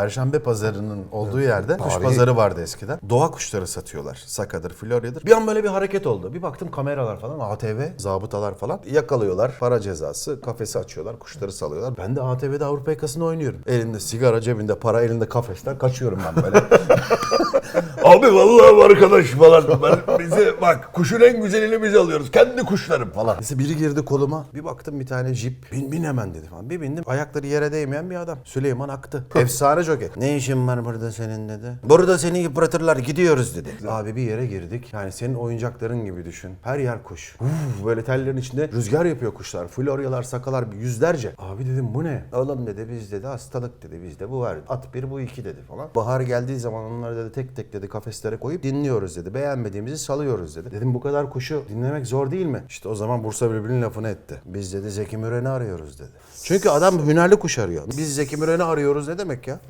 Perşembe pazarının olduğu yerde kuş Tarihi. pazarı vardı eskiden. Doğa kuşları satıyorlar. Saka'dır, Florya'dır. Bir an böyle bir hareket oldu. Bir baktım kameralar falan, ATV, zabıtalar falan yakalıyorlar. Para cezası, kafesi açıyorlar, kuşları salıyorlar. Ben de ATV'de Avrupa yakasını oynuyorum. Elinde sigara, cebinde para, elinde kafesten kaçıyorum ben böyle. Abi vallahi arkadaş falan. Ben, bize bak kuşun en güzelini biz alıyoruz. Kendi kuşlarım falan. Neyse biri girdi koluma. Bir baktım bir tane jip. Bin, bin hemen dedi falan. Bir bindim. Ayakları yere değmeyen bir adam. Süleyman aktı. Efsane joker. Ne işin var burada senin dedi. Burada seni yıpratırlar gidiyoruz dedi. Abi bir yere girdik. Yani senin oyuncakların gibi düşün. Her yer kuş. Uf, böyle tellerin içinde rüzgar yapıyor kuşlar. Floryalar, sakalar yüzlerce. Abi dedim bu ne? Oğlum dedi biz dedi hastalık dedi bizde bu var. At bir bu iki dedi falan. Bahar geldiği zaman onları dedi tek tek dedi kafeslere koyup dinliyoruz dedi. Beğenmediğimizi salıyoruz dedi. Dedim bu kadar kuşu dinlemek zor değil mi? İşte o zaman Bursa Bülbül'ün lafını etti. Biz dedi Zeki Müren'i arıyoruz dedi. Çünkü adam hünerli kuş arıyor. Biz Zeki Müren'i arıyoruz ne demek ya?